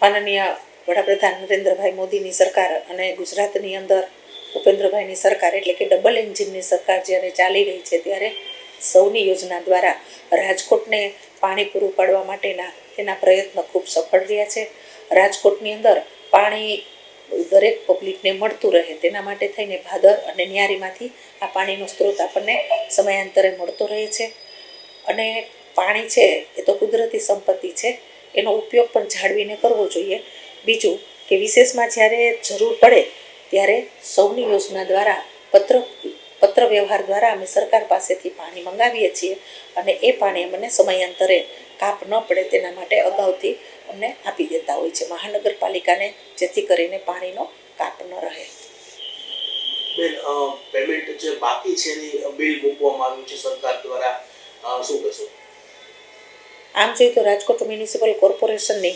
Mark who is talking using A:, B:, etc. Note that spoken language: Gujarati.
A: માનનીય વડાપ્રધાન નરેન્દ્રભાઈ મોદીની સરકાર અને ગુજરાતની અંદર ભૂપેન્દ્રભાઈની સરકાર એટલે કે ડબલ એન્જિનની સરકાર જ્યારે ચાલી રહી છે ત્યારે સૌની યોજના દ્વારા રાજકોટને પાણી પૂરું પાડવા માટેના તેના પ્રયત્ન ખૂબ સફળ રહ્યા છે. રાજકોટની અંદર પાણી દરેક પબ્લિકને મળતું રહે તેના માટે થઈને ભાદર અને ન્યારીમાંથી આ પાણીનો સ્ત્રોત આપણને સમયાંતરે મળતો રહે છે. અને પાણી છે એ તો કુદરતી સંપત્તિ છે. એનો ઉપયોગ પણ જાળવીને કરવો જોઈએ. બીજું કે વિશેષમાં જ્યારે જરૂર પડે ત્યારે સૌની યોજના દ્વારા પત્ર પત્ર વ્યવહાર દ્વારા અમે સરકાર પાસેથી પાણી મંગાવીએ છીએ અને એ પાણી અમને સમયાંતરે કાપ ન પડે તેના માટે અગાઉથી અમને આપી દેતા હોય છે. મહાનગરપાલિકાને જેથી કરીને પાણીનો કાપ ન રહે.
B: બેન પેમેન્ટ જે બાકી છે બિલ મૂકવામાં આવ્યું છે સરકાર દ્વારા શું કહેશો?
A: આમ જોઈએ તો રાજકોટ મ્યુનિસિપલ કોર્પોરેશનની